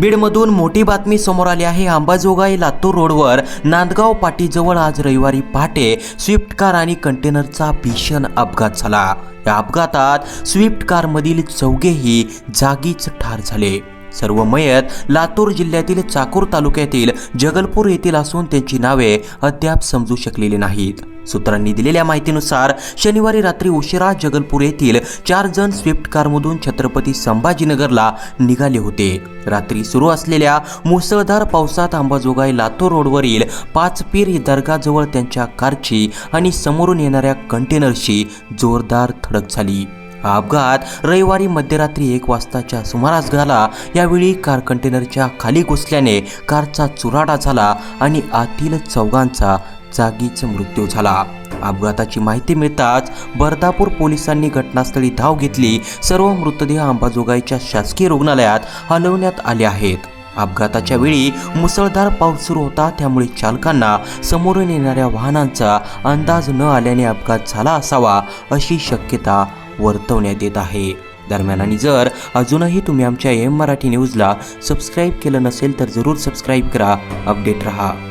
बीडमधून मोठी बातमी समोर आली आहे. अंबाजोगाई लातूर रोडवर नांदगाव पाटीजवळ आज रविवारी पहाटे स्विफ्ट कार आणि कंटेनरचा भीषण अपघात झाला. या अपघातात स्विफ्ट कारमधील चौघेही जागीच ठार झाले. सर्व मयत लातूर जिल्ह्यातील चाकूर तालुक्यातील जगलपूर येथील असून त्यांची नावे अद्याप समजू शकलेली नाहीत. सूत्रांनी दिलेल्या माहितीनुसार शनिवारी रात्री उशिरा जगलपूर येथील चार जण स्विफ्ट कारमधून छत्रपती संभाजीनगरला निघाले होते. रात्री सुरू असलेल्या मुसळधार पावसात अंबाजोगाई लातूर रोडवरील पाच पीर दर्गाजवळ त्यांच्या कारची आणि समोरून येणाऱ्या कंटेनरशी जोरदार धडक झाली. हा अपघात रविवारी मध्यरात्री एक वाजताच्या सुमारास झाला. यावेळी कार कंटेनरच्या खाली घुसल्याने कारचा चुराडा झाला आणि आतील चौघांचा जागीच मृत्यू झाला. अपघाताची माहिती मिळताच बर्दापूर पोलिसांनी घटनास्थळी धाव घेतली. सर्व मृतदेह अंबाजोगाईच्या शासकीय रुग्णालयात हलवण्यात आले आहेत. अपघाताच्या वेळी मुसळधार पाऊस सुरू होता त्यामुळे चालकांना समोरून येणाऱ्या वाहनांचा अंदाज न आल्याने अपघात झाला असावा अशी शक्यता वर्तवण्यात येत आहे. दरम्यान आणि जर अजूनही तुम्ही आमच्या एम मराठी न्यूजला सबस्क्राईब केलं नसेल तर जरूर सबस्क्राईब करा. अपडेट रहा.